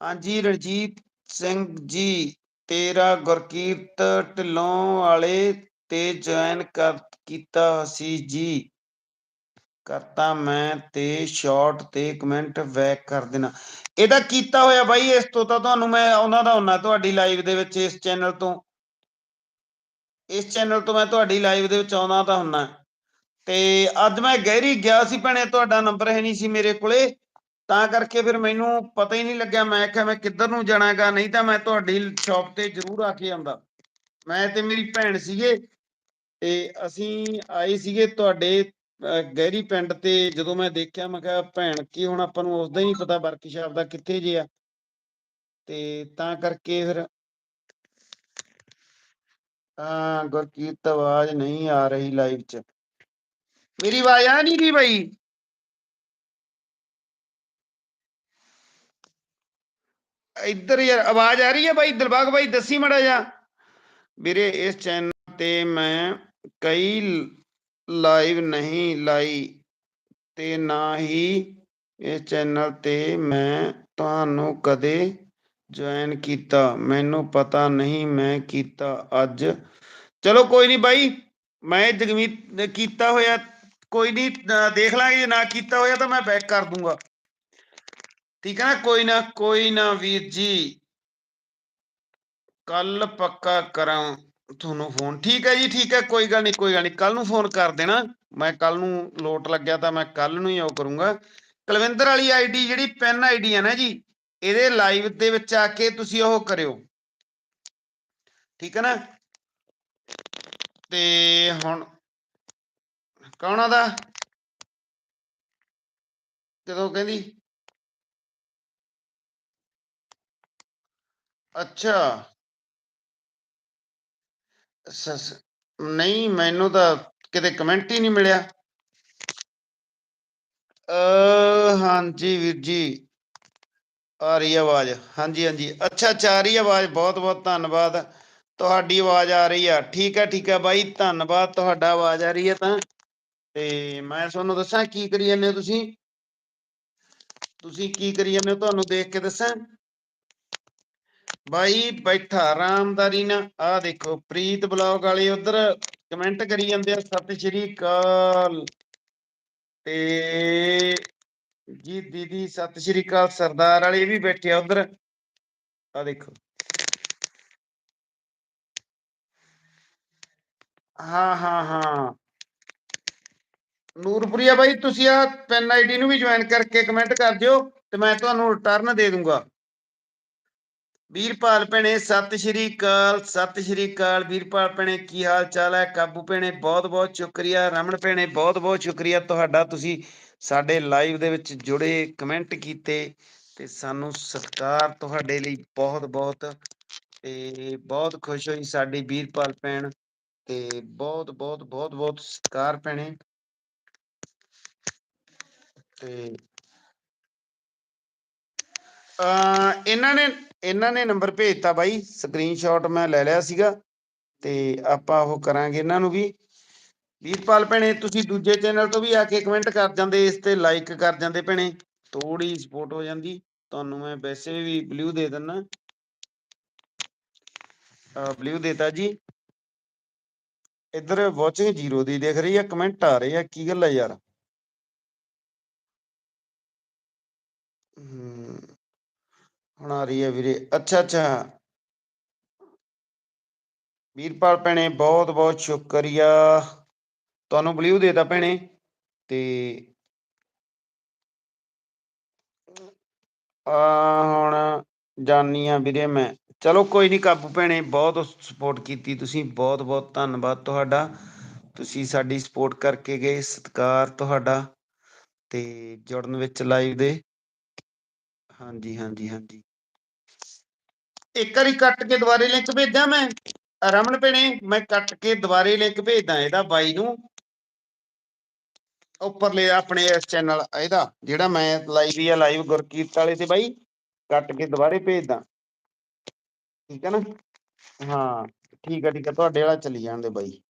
ਹਾਂਜੀ, ਰਣਜੀਤ ਸਿੰਘ ਜੀ, ਤੇਰਾ ਗੁਰਕੀਰਤ ਢਿੱਲੋਂ ਵਾਲੇ ਤੇ ਜੁਆਇਨ ਕਰ ਕੀਤਾ ਸੀ ਜੀ। ਕਰਤਾ ਮੈਂ ਤੇ ਸ਼ਾਰਟ ਤੇ ਕਮੈਂਟ ਬੈਕ ਕਰ ਦੇਣਾ। ਇਹਦਾ ਕੀਤਾ ਹੋਇਆ ਬਾਈ, ਇਸ ਤੋਂ ਤਾਂ ਤੁਹਾਨੂੰ ਮੈਂ ਉਹਨਾਂ ਦਾ ਹੁੰਨਾ ਤੁਹਾਡੀ ਲਾਈਵ ਦੇ ਵਿੱਚ ਇਸ ਚੈਨਲ ਤੋਂ। ਇਸ ਚੈਨਲ ਤੋਂ ਮੈਂ ਤੁਹਾਡੀ ਲਾਈਵ ਦੇ ਵਿੱਚ ਆਉਂਦਾ ਤਾਂ ਹੁੰਨਾ ਤੇ ਅੱਜ ਮੈਂ ਗਹਿਰੀ ਗਿਆ ਸੀ ਭੈਣੇ, ਤੁਹਾਡਾ ਨੰਬਰ ਹੈ ਨਹੀਂ ਸੀ ਮੇਰੇ ਕੋਲੇ। ਤਾਂ ਕਰਕੇ ਫਿਰ ਮੈਨੂੰ ਪਤਾ ਹੀ ਨਹੀਂ ਲੱਗਿਆ। ਮੈਂ ਕਿਹਾ ਮੈਂ ਕਿੱਧਰ ਨੂੰ ਜਾਣਾਗਾ, ਨਹੀਂ ਤਾਂ ਮੈਂ ਤੁਹਾਡੀ ਸ਼ਾਪ ਤੇ ਜ਼ਰੂਰ ਆ ਕੇ ਆਉਂਦਾ। ਮੈਂ ਤੇ ਮੇਰੀ ਭੈਣ ਸੀਗੇ, ਤੇ ਅਸੀਂ ਆਏ ਸੀਗੇ ਤੁਹਾਡੇ ਗਹਿਰੀ ਪਿੰਡ ਤੇ ਜਦੋਂ ਮੈਂ ਦੇਖਿਆ, ਮੈਂ ਕਿਹਾ, ਭੈਣ, ਕੀ ਹੁਣ ਆਪਾਂ ਨੂੰ ਉਸਦਾ ਹੀ ਨਹੀਂ ਪਤਾ ਵਰਕਸ਼ਾਪ ਦਾ ਕਿੱਥੇ ਜੇ ਆ? ਤੇ ਤਾਂ ਕਰਕੇ ਫਿਰ ਹਾਂ ਗੁਰਕੀਰਤ ਆਵਾਜ਼ ਨਹੀਂ ਆ ਰਹੀ ਲਾਈਵ 'ਚ। ਮੇਰੀ ਆਵਾਜ਼ ਆ ਨਹੀਂ ਰਹੀ ਬਾਈ? ਇੱਧਰ ਯਾਰ, ਆਵਾਜ਼ ਆ ਰਹੀ ਹੈ ਬਾਈ? ਦਿਲਬਾਗ ਬਾਈ, ਦੱਸੀ ਮੜਾ ਜਾ ਵੀਰੇ, ਇਸ ਚੈਨਲ ਤੇ ਮੈਂ ਕਈ ਲਾਈਵ ਨਹੀਂ ਲਾਈ ਤੇ ਨਾ ਹੀ ਇਸ ਚੈਨਲ ਤੇ ਮੈਂ ਤੁਹਾਨੂੰ ਕਦੇ ਜੁਆਇਨ ਕੀਤਾ। ਮੈਨੂੰ ਪਤਾ ਨਹੀਂ ਮੈਂ ਕੀਤਾ ਅੱਜ। ਚਲੋ ਕੋਈ ਨਹੀਂ ਬਾਈ, ਮੈਂ ਜਗਮੀਤ ਨੇ ਕੀਤਾ ਹੋਇਆ। ਕੋਈ ਨਹੀਂ ਦੇਖ ਲਾਂਗੇ, ਜੇ ਨਾ ਕੀਤਾ ਹੋਇਆ ਤਾਂ ਮੈਂ ਬੈਕ ਕਰ ਦੂੰਗਾ। ਠੀਕ ਹੈ ਨਾ? ਕੋਈ ਨਾ ਕੋਈ ਨਾ ਵੀਰ ਜੀ। ਕੱਲ ਪੱਕਾ ਕਰਾਂ। ਤੁਹਾਨੂੰ ਫੋਨ ਠੀਕ ਹੈ ਜੀ, ਠੀਕ ਹੈ, ਕੋਈ ਗੱਲ ਨਹੀਂ, ਕੋਈ ਗੱਲ ਨਹੀਂ ਕੱਲ ਨੂੰ ਫੋਨ ਕਰ ਦੇਣਾ। ਮੈਂ ਕੱਲ ਨੂੰ ਲੋਟ ਲੱਗਿਆ ਤਾਂ ਮੈਂ ਕੱਲ ਨੂੰ ਹੀ ਉਹ ਕਰੂੰਗਾ। ਕੁਲਵਿੰਦਰ ਵਾਲੀ ਆਈਡੀ ਜਿਹੜੀ ਪੈਨ ਆਈਡੀ ਹੈ ਨਾ ਜੀ, ਇਹਦੇ ਲਾਈਵ ਦੇ ਵਿੱਚ ਆ ਕੇ ਤੁਸੀਂ ਉਹ ਕਰਿਓ। ਠੀਕ ਹੈ ਨਾ? ਤੇ ਹੁਣ ਕੌਣ ਆਦਾ ਕਦੋਂ ਕਹਿੰਦੀ? ਅੱਛਾ। ਨਹੀਂ, ਮੈਨੂੰ ਤਾਂ ਕਿਤੇ ਕਮੈਂਟ ਹੀ ਨਹੀਂ ਮਿਲਿਆ। ਅ ਹਾਂਜੀ ਵੀਰ ਜੀ। ਆ ਰਹੀ ਆਵਾਜ਼। ਹਾਂਜੀ ਹਾਂਜੀ। ਅੱਛਾ ਅੱਛਾ, ਆ ਰਹੀ ਆਵਾਜ਼। ਬਹੁਤ ਬਹੁਤ ਧੰਨਵਾਦ। ਤੁਹਾਡੀ ਆਵਾਜ਼ ਆ ਰਹੀ ਆ। ਠੀਕ ਹੈ ਠੀਕ ਹੈ ਬਾਈ। ਧੰਨਵਾਦ, ਤੁਹਾਡਾ ਆਵਾਜ਼ ਆ ਰਹੀ ਹੈ ਤਾਂ। ਤੇ ਮੈਂ ਤੁਹਾਨੂੰ ਦੱਸਾਂ ਕੀ ਕਰੀ ਜਾਂਦੇ ਹੋ ਤੁਸੀਂ? ਤੁਸੀਂ ਕੀ ਕਰੀ ਜਾਂਦੇ ਹੋ? ਤੁਹਾਨੂੰ ਦੇਖ ਕੇ ਦੱਸਾਂ। ਬਾਈ, ਬੈਠਾ, ਆਰਾਮਦਾਰੀ ਨਾਲ। ਆ ਦੇਖੋ, ਪ੍ਰੀਤ ਬਲੌਗ ਵਾਲੇ ਉਧਰ ਕਮੈਂਟ ਕਰੀ ਜਾਂਦੇ ਆ, ਸਤਿ ਸ਼੍ਰੀ ਅਕਾਲ। ਤੇ ਜੀ ਦੀਦੀ, ਸਤਿ ਸ਼੍ਰੀ ਅਕਾਲ, ਸਰਦਾਰ ਵਾਲੇ ਵੀ ਬੈਠੇ ਆ ਉਧਰ। ਆ ਦੇਖੋ। ਹਾਂ ਹਾਂ ਹਾਂ। ਨੂਰਪੁਰੀਆ ਬਾਈ, ਤੁਸੀਂ ਆ ਪੈਨ ਆਈਡੀ ਨੂੰ ਵੀ ਜੁਆਇਨ ਕਰਕੇ ਕਮੈਂਟ ਕਰ ਦਿਓ, ਤੇ ਮੈਂ ਤੁਹਾਨੂੰ ਰਿਟਰਨ ਦੇ ਦੂੰਗਾ। ਵੀਰਪਾਲ ਭੈਣੇ, ਸਤਿ ਸ਼੍ਰੀ ਅਕਾਲ, ਸਤਿ ਸ਼੍ਰੀ ਅਕਾਲ। ਵੀਰਪਾਲ ਭੈਣੇ, ਕੀ ਹਾਲ ਚਾਲ ਹੈ? ਕਾਬੂ ਭੈਣੇ ਬਹੁਤ ਬਹੁਤ ਸ਼ੁਕਰੀਆ। ਰਮਨ ਭੈਣੇ ਬਹੁਤ ਬਹੁਤ ਸ਼ੁਕਰੀਆ ਤੁਹਾਡਾ ਤੁਸੀਂ ਸਾਡੇ ਲਾਈਵ ਦੇ ਵਿੱਚ ਜੁੜੇ, ਕਮੈਂਟ ਕੀਤੇ ਤੇ ਸਾਨੂੰ ਸਤਿਕਾਰ ਤੁਹਾਡੇ ਲਈ ਬਹੁਤ ਬਹੁਤ ਤੇ ਬਹੁਤ ਖੁਸ਼ ਹੋਈ ਸਾਡੀ ਵੀਰਪਾਲ ਭੈਣ ਤੇ ਬਹੁਤ ਬਹੁਤ ਬਹੁਤ ਬਹੁਤ ਸਤਿਕਾਰ ਭੈਣੇ। ਤੇ ਅ ਇਹਨਾਂ ਨੇ ਇਹਨਾਂ ਨੇ ਨੰਬਰ ਭੇਜਤਾ ਬਾਈ ਸਕਰੀਨਸ਼ਾਟ ਮੈਂ ਲੈ ਲਿਆ ਸੀਗਾ ਤੇ ਆਪਾਂ ਉਹ ਕਰਾਂਗੇ ਇਹਨਾਂ ਨੂੰ ਵੀ। ਵੀਰਪਾਲ ਭੈਣੇ ਤੁਸੀਂ ਦੂਜੇ ਚੈਨਲ ਤੋਂ ਵੀ ਆ ਕੇ ਕਮੈਂਟ ਕਰ ਜਾਂਦੇ ਇਸ ਤੇ ਲਾਈਕ ਕਰ ਜਾਂਦੇ ਭੈਣੇ ਥੋੜੀ ਸਪੋਰਟ ਹੋ ਜਾਂਦੀ। ਤੁਹਾਨੂੰ ਮੈਂ ਵੈਸੇ ਵੀ ਬਲੂ ਦੇ ਦਿੰਨਾ। ਬਲੂ ਦੇਤਾ ਜੀ। ਇੱਧਰ ਵਾਚਿੰਗ ਜ਼ੀਰੋ ਦੀ ਦਿਖ ਰਹੀ ਹੈ ਕਮੈਂਟ ਆ ਰਹੇ ਆ ਕੀ ਗੱਲ ਹੈ ਯਾਰ? ਹਮ, ਹੁਣ ਆ ਰਹੀ ਹੈ ਵੀਰੇ। ਅੱਛਾ ਅੱਛਾ। ਵੀਰਪਾਲ ਭੈਣੇ, ਬਹੁਤ ਬਹੁਤ ਸ਼ੁਕਰੀਆ। ਤੁਹਾਨੂੰ ਬਲੂ ਦੇਤਾ ਭੈਣੇ। ਤੇ ਆ ਹੁਣ ਜਾਨੀ ਆ ਵੀਰੇ ਮੈਂ। ਚਲੋ ਕੋਈ ਨਹੀਂ ਕਾਬੂ ਭੈਣੇ, ਬਹੁਤ ਸਪੋਰਟ ਕੀਤੀ ਤੁਸੀਂ। ਬਹੁਤ ਬਹੁਤ ਧੰਨਵਾਦ ਤੁਹਾਡਾ। ਤੁਸੀਂ ਸਾਡੀ ਸਪੋਰਟ ਕਰਕੇ ਗਏ। ਸਤਿਕਾਰ ਤੁਹਾਡਾ। ਤੇ ਜੁੜਨ ਵਿੱਚ ਲਾਈਵ ਦੇ। ਹਾਂਜੀ ਹਾਂਜੀ ਹਾਂਜੀ। ਇੱਕ ਵਾਰੀ ਕੱਟ ਕੇ ਦੁਬਾਰੇ ਲਿੰਕ ਭੇਜਾਂ ਮੈਂ? ਰਮਨ ਭੈਣੇ, ਮੈਂ ਕੱਟ ਕੇ ਦੁਬਾਰੇ ਲਿੰਕ ਭੇਜਦਾ ਇਹਦਾ ਬਾਈ ਨੂੰ। ਉੱਪਰਲੇ ਆਪਣੇ ਇਸ ਚੈਨਲ, ਇਹਦਾ, ਜਿਹੜਾ ਮੈਂ ਲਾਈਵ ਆ, ਲਾਈਵ ਗੁਰਕੀਰਤ ਵਾਲੇ ਤੇ ਬਾਈ, ਕੱਟ ਕੇ ਦੁਬਾਰੇ ਭੇਜਦਾ ਠੀਕ ਹੈ ਨਾ? ਹਾਂ, ਠੀਕ ਹੈ ਠੀਕ ਹੈ ਤੁਹਾਡੇ ਵਾਲਾ ਚੱਲੀ ਜਾਂਦੇ ਬਾਈ।